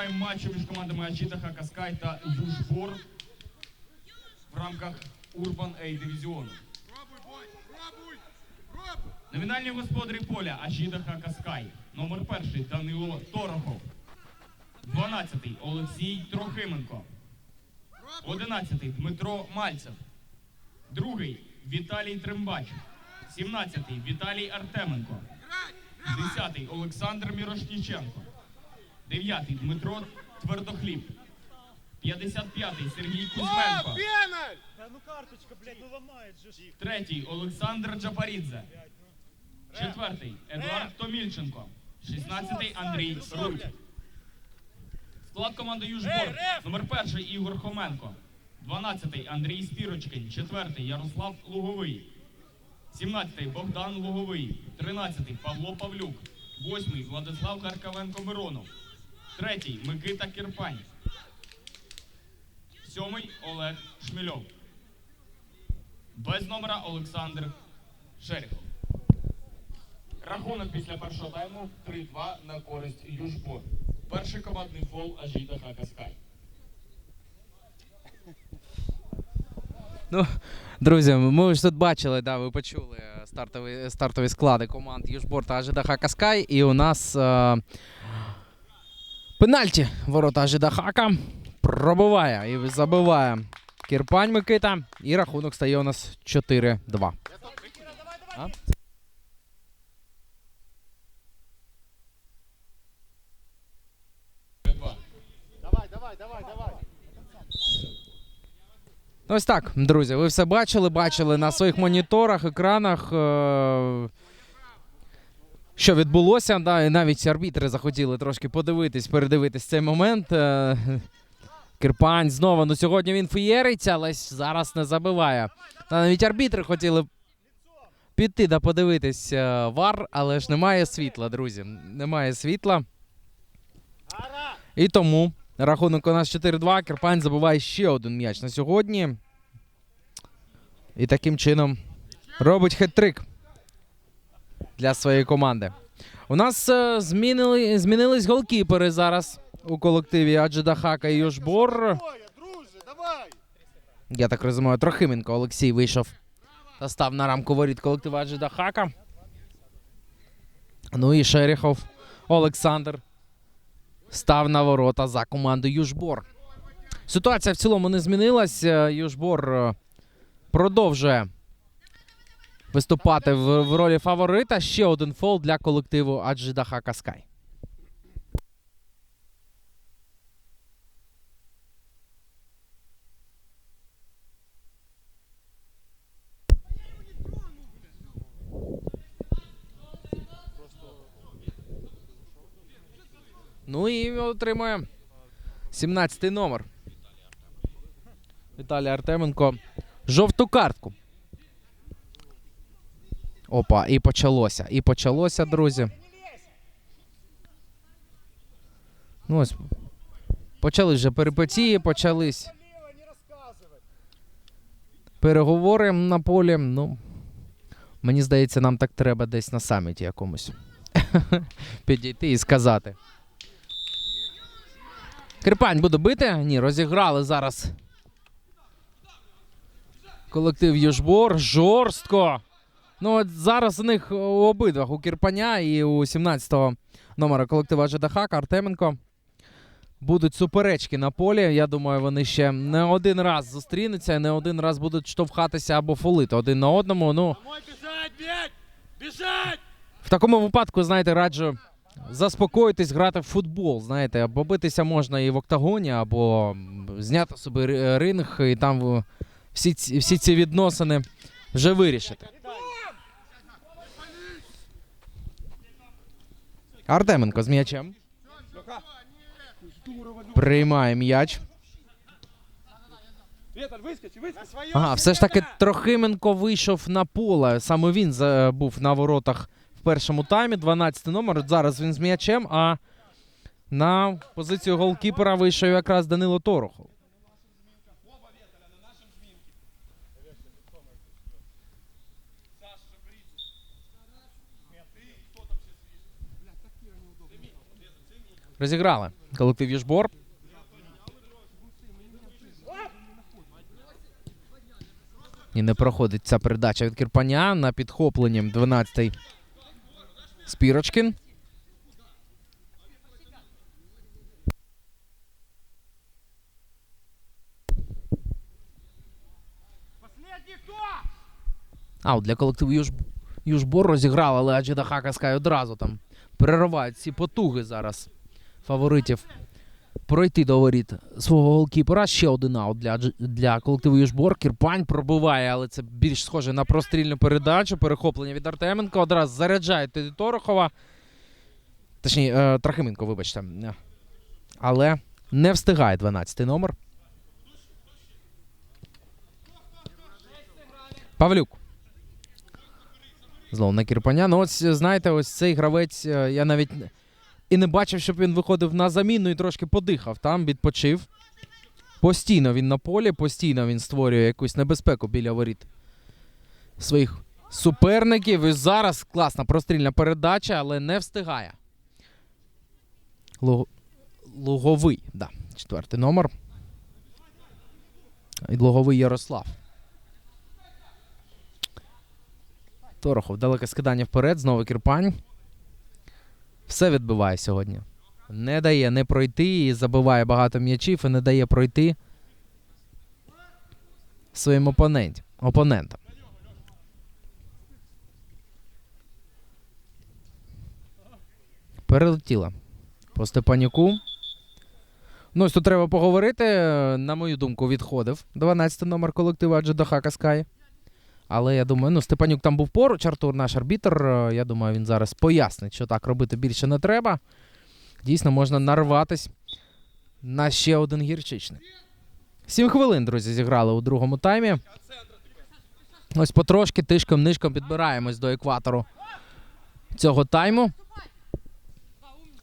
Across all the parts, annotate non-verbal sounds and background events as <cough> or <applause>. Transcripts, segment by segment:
тайм матчу між командами Ачіта Хакаскай та Южбор в рамках Урбан Ей дивізіону. Номінальні господарі поля Ачіта Хакаскай. Номер перший Данило Торохов. 12-й Олексій Трохименко. 11-й Дмитро Мальцев. Другий Віталій Тримбач. 17-й Віталій Артеменко. 10-й Олександр Мірошніченко. 9-й Дмитро Твердохліб. 55-й Сергій Кузьменко. Да ну карточка, блядь, ну ломает же. ж. Третій Олександр Джапарідзе. Четвертий Едуард Томільченко. 16-й Андрій Рудь. Склад команди Южбор. Номер перший Ігор Хоменко. 12-й Андрій Спірочкин. 4-й Ярослав Луговий. 17-й Богдан Луговий. 13-й Павло Павлюк. 8-й Владислав Каркавенко Миронов. 3-й Микита Кірпань. 7-й Олег Шмельов. Без номера Олександр Шеріхов. Рахунок після першого тайму 3-2 на користь Южбор. Перший командний фол Ажіта Хакаскай. Ну, друзі, ми ж тут бачили, да, ви почули е, стартові, стартові склади команд Южбор та АЖД Каскай. І у нас е, пенальті ворота АЖД Хака пробиває і забиває Кірпань Микита. І рахунок стає у нас 4-2. А? Давай, давай, давай, давай! Ну, Ось так, друзі, ви все бачили, бачили на своїх моніторах, екранах. е, Що відбулося, да, і навіть арбітри захотіли трошки подивитись, передивитись цей момент. Е, Кирпань знову. Ну сьогодні він феєриться, але зараз не забиває. Та навіть арбітри хотіли піти да подивитись е, вар, але ж немає світла, друзі. Немає світла. І тому рахунок у нас 4-2. Кирпань забиває ще один м'яч на сьогодні. І таким чином робить хет-трик для своєї команди. У нас е, змінили, змінились голкіпери зараз у колективі Аджида Хака і Южбор. Я так розумію, Трохименко Олексій вийшов та став на рамку воріт колективу Аджида Хака. Ну і Шеріхов Олександр став на ворота за команду Южбор. Ситуація в цілому не змінилась. Е, Южбор е, продовжує виступати в, в ролі фаворита. Ще один фол для колективу Аджида Хака Скай. Ну і отримує 17 номер. Віталій Артеменко. Жовту картку. Опа, і почалося. І почалося, друзі. Ну ось. Почались вже перипетії, почались переговори на полі. Ну, мені здається, нам так треба десь на саміті якомусь <laughs> підійти і сказати. Крипань буде бити? Ні, розіграли зараз. Колектив Южбор. Жорстко. Ну, от зараз у них у обидвах, у Кірпаня і у 17-го номера колектива Жедахак Артеменко. Будуть суперечки на полі. Я думаю, вони ще не один раз зустрінуться, не один раз будуть штовхатися або фолити один на одному. Ну, в такому випадку, знаєте, раджу заспокоїтись, грати в футбол. Знаєте, або битися можна і в октагоні, або зняти собі ринг, і там всі ці, всі ці відносини вже вирішити. Артеменко з м'ячем. Приймає м'яч. Ага, все ж таки Трохименко вийшов на поле. Саме він був на воротах в першому таймі. 12 номер. От Зараз він з м'ячем, а на позицію голкіпера вийшов якраз Данило Торохов. Розіграли колектив Южбор. І не проходить ця передача від Кірпаня на підхопленням 12-й Спірочкін. Аут для колективу Юж... Южбор розіграв, але Аджида Хакаскай одразу там переривають ці потуги зараз фаворитів пройти до воріт свого голкіпера. Ще один аут для, для колективу Южбор. Кірпань пробиває, але це більш схоже на прострільну передачу. Перехоплення від Артеменка. Одразу заряджає Теді Торохова. Точніше, е, Трахименко, вибачте. Але не встигає 12-й номер. Павлюк. Знову на Кірпаня. Ну, ось знаєте, ось цей гравець. е, Я навіть і не бачив, щоб він виходив на заміну і трошки подихав. Там відпочив. Постійно він на полі, постійно він створює якусь небезпеку біля воріт своїх суперників. І зараз класна прострільна передача, але не встигає. Луг... Луговий, да, четвертий номер. І Луговий Ярослав. Торохов, далеке скидання вперед, знову Кірпань. Все відбиває сьогодні. Не дає не пройти і забиває багато м'ячів і не дає пройти своїм опонент, опонентам. Перелетіла по Степанюку. Ну, ось тут треба поговорити. На мою думку, відходив 12 номер колективу Аджидаха Каскай. Але я думаю, ну Степанюк там був поруч, Артур, наш арбітр. е, Я думаю, він зараз пояснить, що так робити більше не треба. Дійсно, можна нарватись на ще один гірчичник. Сім хвилин, друзі, зіграли у другому таймі. Ось потрошки тишком нишком підбираємось до екватору цього тайму.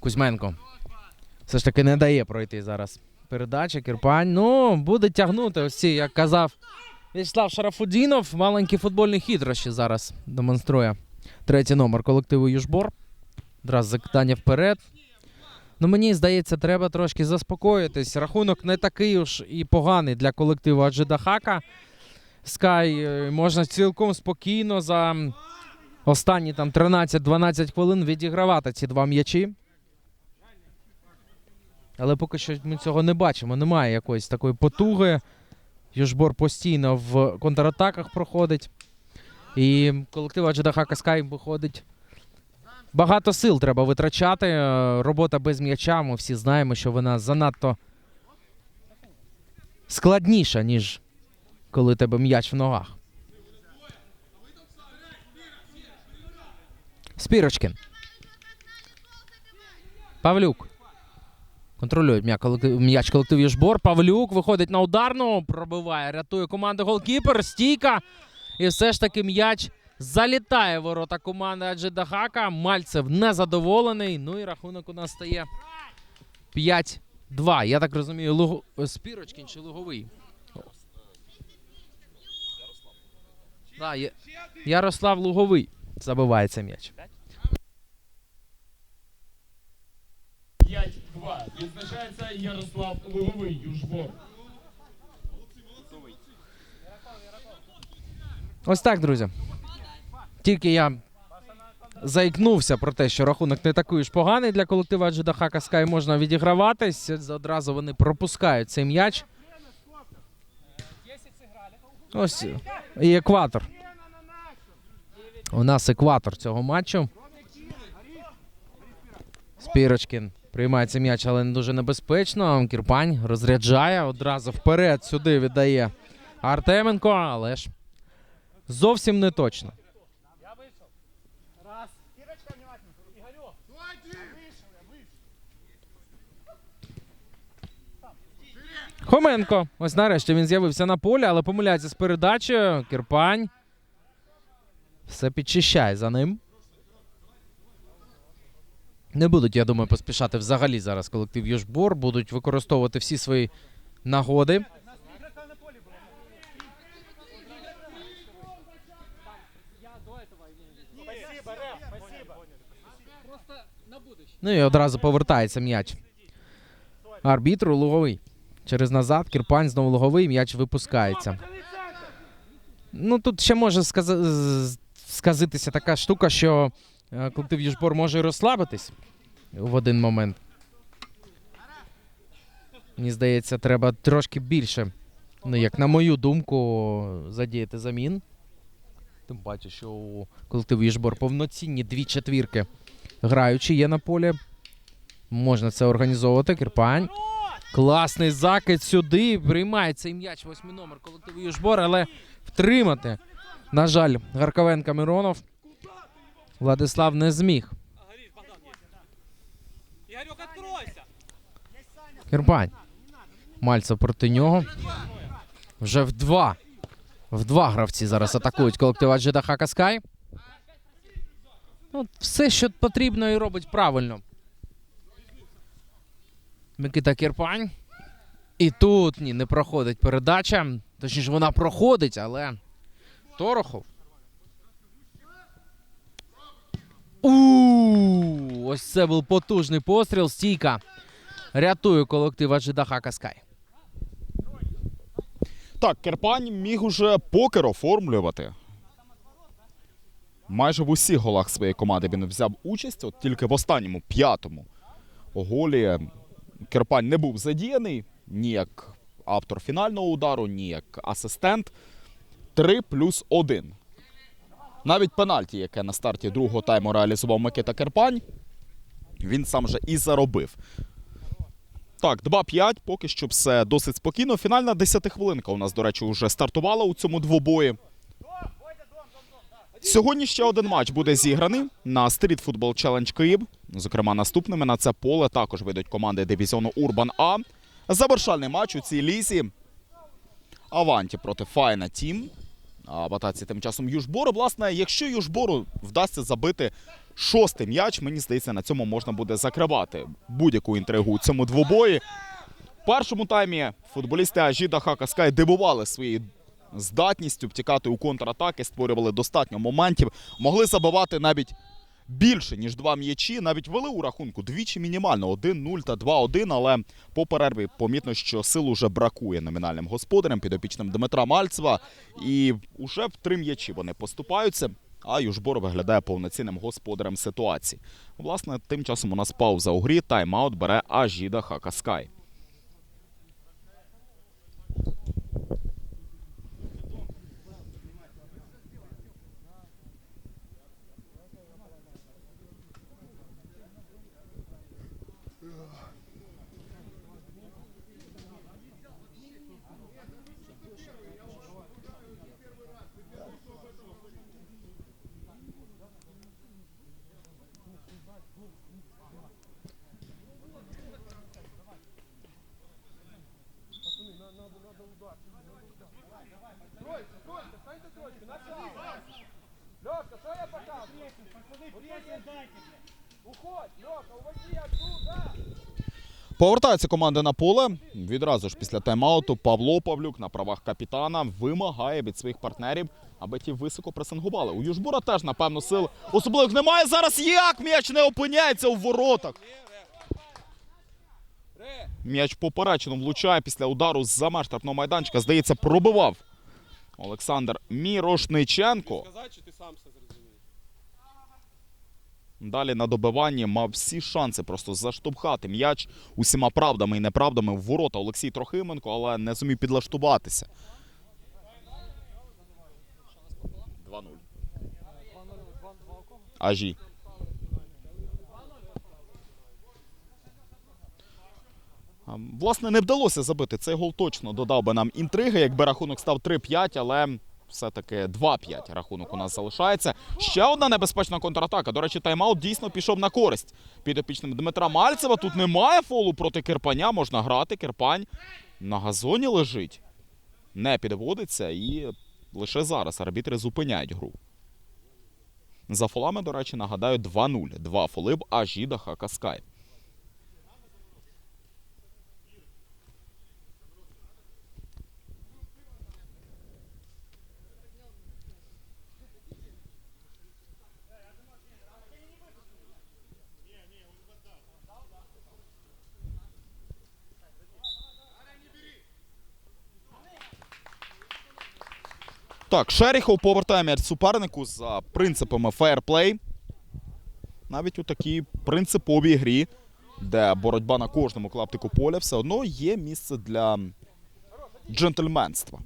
Кузьменко. Все ж таки не дає пройти зараз передача. Кірпань. Ну, буде тягнути ось ці, як казав В'ячеслав Шарафудінов. Маленькі футбольні хитрощі зараз демонструє третій номер колективу Южбор. Одразу закидання вперед. Ну, мені здається, треба трошки заспокоїтись. Рахунок не такий уж і поганий для колективу Аджидахака. Скай е, можна цілком спокійно за останні там 13-12 хвилин відігравати ці два м'ячі. Але поки що ми цього не бачимо. Немає якоїсь такої потуги. Южбор постійно в контратаках проходить. І колектив Аджидахака Скай виходить. Багато сил треба витрачати. Е, Робота без м'яча. Ми всі знаємо, що вона занадто складніша, ніж коли тебе м'яч в ногах. Спірочкін. Павлюк. Контролюють м'яч колектив Южбор. Павлюк виходить на ударну, пробиває, рятує команду голкіпер. Стійка. І все ж таки м'яч залітає в ворота команди Аджидахака. Мальцев незадоволений. Ну і рахунок у нас стає 5-2. Я так розумію, Луг... Спірочкін чи Луговий? Да. Ярослав Луговий забиває цей м'яч. 5-2. Відзначається Ярослав Луговий, Южбор. Ось так, друзі. Тільки я заікнувся про те, що рахунок не такий ж поганий для колектива Джидаха Скай можна відіграватись. Одразу вони пропускають цей м'яч. Ось і екватор. У нас екватор цього матчу. Спірочкін приймає цей м'яч, але не дуже небезпечно. Кірпань розряджає одразу вперед сюди віддає Артеменко, але ж зовсім не точно. Хоменко. Ось нарешті він з'явився на полі, але помиляється з передачею. Кірпань. Все підчищає за ним. Не будуть, я думаю, поспішати взагалі зараз колектив Южбор. Будуть використовувати всі свої нагоди. Ну і одразу повертається м'яч. Арбітру луговий. Через назад Кірпань знову луговий, м'яч випускається. Ну тут ще може сказа- з- сказитися така штука, що колектив Южбор може розслабитись в один момент. Мені здається, треба трошки більше, ну як на мою думку, задіяти замін. Тим паче, що у колективу Южбор повноцінні дві четвірки граючі є на полі. Можна це організовувати. Кірпань. Класний закид сюди. Приймає цей м'яч. Восьмий номер колективу Южбор, але втримати. На жаль, Гарковенка Миронов. Владислав не зміг. Кірпань. Мальцев проти нього. Вже в два. В два гравці зараз атакують колектив Аджида Хакаскай. Ну, все, що потрібно, і робить правильно. Микита Кірпань. І тут ні, не проходить передача. Точніше, вона проходить, але. Торохов. У ось це був потужний постріл. Стійка. Рятує колектив Аджида Хакаскай. Так, Керпань міг уже покер оформлювати. Майже в усіх голах своєї команди він взяв участь, от тільки в останньому п'ятому голі Керпань не був задіяний ні як автор фінального удару, ні як асистент. 3 плюс 1. Навіть пенальті, яке на старті другого тайму реалізував Микита Керпань, він сам же і заробив. Так, 2-5, поки що все досить спокійно. Фінальна 10 хвилинка у нас, до речі, вже стартувала у цьому двобої. Сьогодні ще один матч буде зіграний на Street Football Challenge Київ. Зокрема, наступними на це поле також вийдуть команди дивізіону Урбан А. Завершальний матч у цій лізі. Аванті проти Файна Тім. В атаці тим часом Южбор. Власне, якщо Южбору вдасться забити шостий м'яч, мені здається, на цьому можна буде закривати будь-яку інтригу у цьому двобої. В першому таймі футболісти Ажіда Хакаскай дивували своєю здатністю втікати у контратаки, створювали достатньо моментів, могли забивати навіть більше, ніж два м'ячі. Навіть вели у рахунку двічі мінімально 1-0 та 2-1, але по перерві помітно, що сил уже бракує номінальним господарям, підопічним Дмитра Мальцева. І уже в три м'ячі вони поступаються. А Южбор виглядає повноцінним господарем ситуації. Власне, тим часом у нас пауза у грі. Тайм-аут бере Ажіда Хакаскай. Повертаються команди на поле. Відразу ж після тайм-ауту Павло Павлюк на правах капітана вимагає від своїх партнерів, аби ті високо пресингували. У Южбура теж, напевно, сил особливих немає. Зараз як м'яч не опиняється у воротах. М'яч поперечину влучає після удару з-за меж штрафного майданчика. Здається, пробивав Олександр Мірошниченко. Сказати, чи ти сам все зрозумів? Далі на добиванні мав всі шанси просто заштовхати м'яч усіма правдами і неправдами в ворота Олексій Трохименко, але не зумів підлаштуватися. 2-0. Ажі. Власне, не вдалося забити. Цей гол точно додав би нам інтриги, якби рахунок став 3-5, але все-таки 2-5 рахунок у нас залишається. Ще одна небезпечна контратака. До речі, тайм-аут дійсно пішов на користь. Підопічним Дмитра Мальцева. Тут немає фолу проти Кирпаня. Можна грати. Кирпань на газоні лежить. Не підводиться і лише зараз арбітри зупиняють гру. За фолами, до речі, нагадаю, 2-0. Два фоли в Ажіда Хакаскай. Так, Шеріхов повертає м'яч супернику за принципами фейерплей. Навіть у такій принциповій грі, де боротьба на кожному клаптику поля, все одно є місце для джентльменства.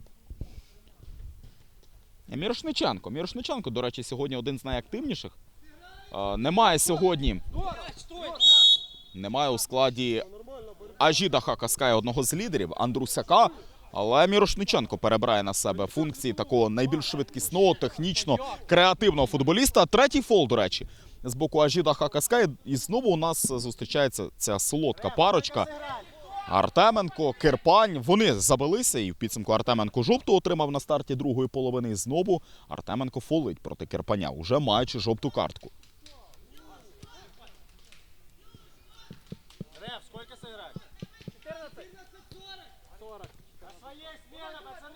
Мірошниченко. Мірошниченко, до речі, сьогодні один з найактивніших. Е, Немає сьогодні. Немає у складі Ажіда Хакаская, одного з лідерів, Андрусяка. Але Мірошниченко перебирає на себе функції такого найбільш швидкісного, технічно креативного футболіста. Третій фол, до речі, з боку Ажіда Хакаская. І знову у нас зустрічається ця солодка парочка. Артеменко, Кирпань. Вони забилися, і в підсумку Артеменко жовту отримав на старті другої половини. І знову Артеменко фолить проти Кирпаня, уже маючи жовту картку.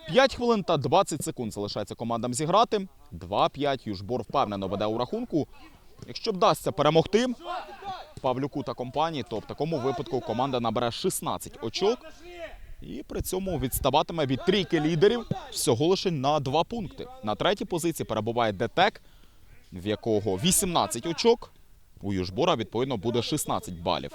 5 хвилин та 20 секунд залишається командам зіграти. 2-5. Южбор впевнено веде у рахунку. Якщо вдасться перемогти Павлюку та компанії, то в такому випадку команда набере 16 очок і при цьому відставатиме від трійки лідерів всього лише на 2 пункти. На третій позиції перебуває ДТЕК, в якого 18 очок. У Южбора, відповідно, буде 16 балів.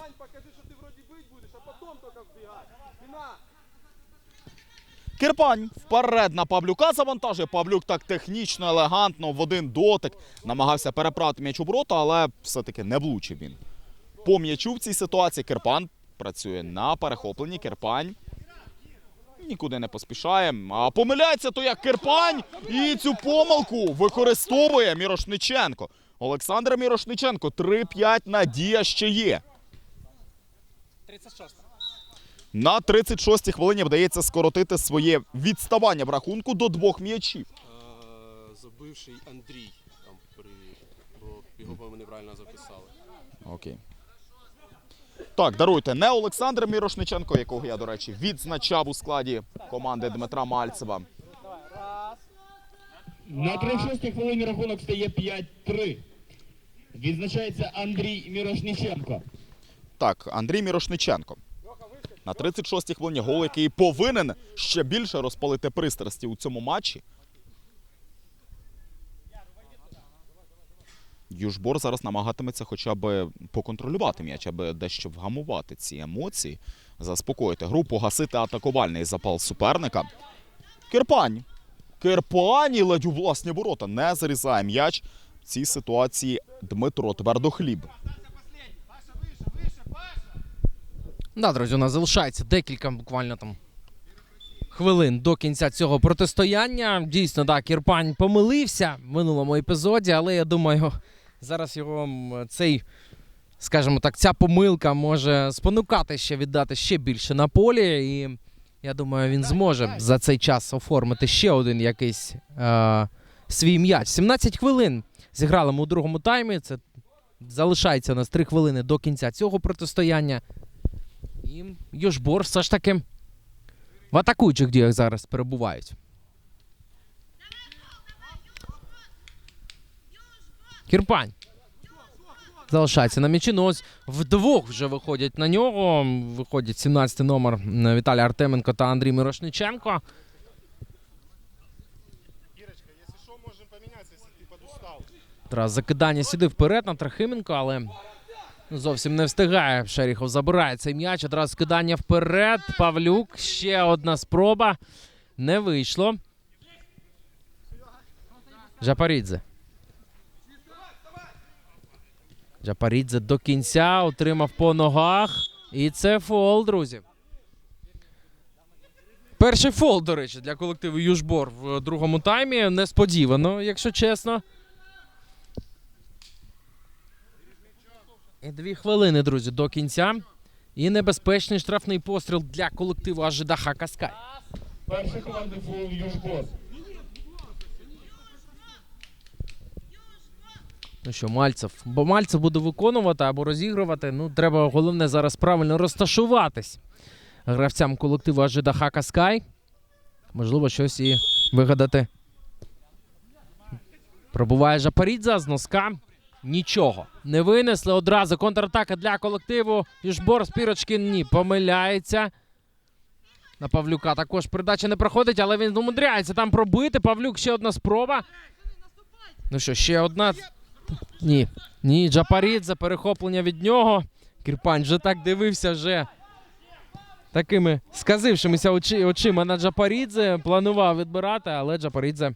Кирпань вперед на Павлюка завантажує. Павлюк так технічно, елегантно в один дотик намагався переправити м'яч у ворота, але все-таки не влучив він. По м'ячу в цій ситуації Кирпан працює на перехопленні. Кирпань нікуди не поспішає. А помиляється то як Кирпань. І цю помилку використовує Мірошниченко. Олександр Мірошниченко 3-5 надія ще є. 36. На 36-й хвилині вдається скоротити своє відставання в рахунку до двох м'ячів. Е, забивший Андрій там при бо його по-моєму неправильно записали. Окей. Так, даруйте, не Олександр Мірошниченко, якого я, до речі, відзначав у складі команди Дмитра Мальцева. На 36-й хвилині рахунок стає 5-3. Відзначається Андрій Мірошниченко. Так, Андрій Мірошниченко. На 36-й хвилині гол, який повинен ще більше розпалити пристрасті у цьому матчі. Южбор зараз намагатиметься хоча б поконтролювати м'яч, аби дещо вгамувати ці емоції, заспокоїти гру, погасити атакувальний запал суперника. Кирпань. Кирпань і ледь у власні ворота не зарізає м'яч. В цій ситуації Дмитро Твердохліб. Да, друзі, у нас залишається декілька буквально там хвилин до кінця цього протистояння. Дійсно, да, Кірпань помилився в минулому епізоді, але я думаю, зараз його цей, скажімо так, ця помилка може спонукати ще віддати ще більше на полі. І я думаю, він зможе за цей час оформити ще один якийсь е, свій м'яч. 17 хвилин зіграли ми у другому таймі. Це залишається у нас 3 хвилини до кінця цього протистояння. І Южбор все ж таки в атакуючих діях зараз перебувають. Кірпань. Залишається на м'ячі. Ну ось вдвох вже виходять на нього. Виходять 17-й номер Віталій Артеменко та Андрій Мирошниченко. Зараз закидання сюди вперед на Трахименко, але зовсім не встигає. Шеріхов забирає цей м'яч. Одразу скидання вперед. Павлюк. Ще одна спроба. Не вийшло. Жапарідзе. Жапарідзе до кінця отримав по ногах. І це фол, друзі. Перший фол, до речі, для колективу Южбор в другому таймі. Несподівано, якщо чесно. Дві хвилини, друзі, до кінця. І небезпечний штрафний постріл для колективу Ажидаха Каскай. Перша команда фул Южбор. Ну що, Мальцев. Бо Мальцев буде виконувати або розігрувати. Ну, треба головне зараз правильно розташуватись гравцям колективу Ажидаха Каскай. Можливо, щось і вигадати. Пробуває Жапарідзе з носка. Нічого. Не винесли. Одразу контратака для колективу. Южбор Спірочкін ні. Помиляється. На Павлюка також передача не проходить, але він умудряється там пробити. Павлюк ще одна спроба. Ну що, ще одна. Ні. Ні, Джапарідзе, перехоплення від нього. Кірпань вже так дивився вже такими сказившимися очі, очима на Джапарідзе. Планував відбирати, але Джапарідзе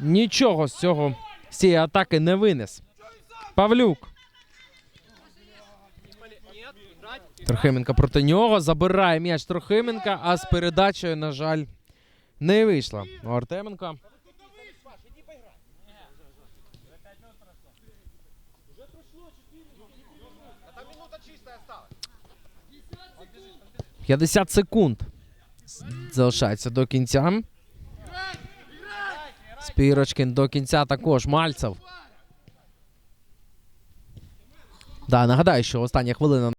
нічого з цього цієї атаки не винес. Павлюк. Трохименка проти нього. Забирає м'яч Трохименка, а з передачею, на жаль, не вийшла. У Артеменка. П'ятдесят секунд залишається до кінця. Спірочкін до кінця також. Мальцев. Да, нагадаю, що остання хвилина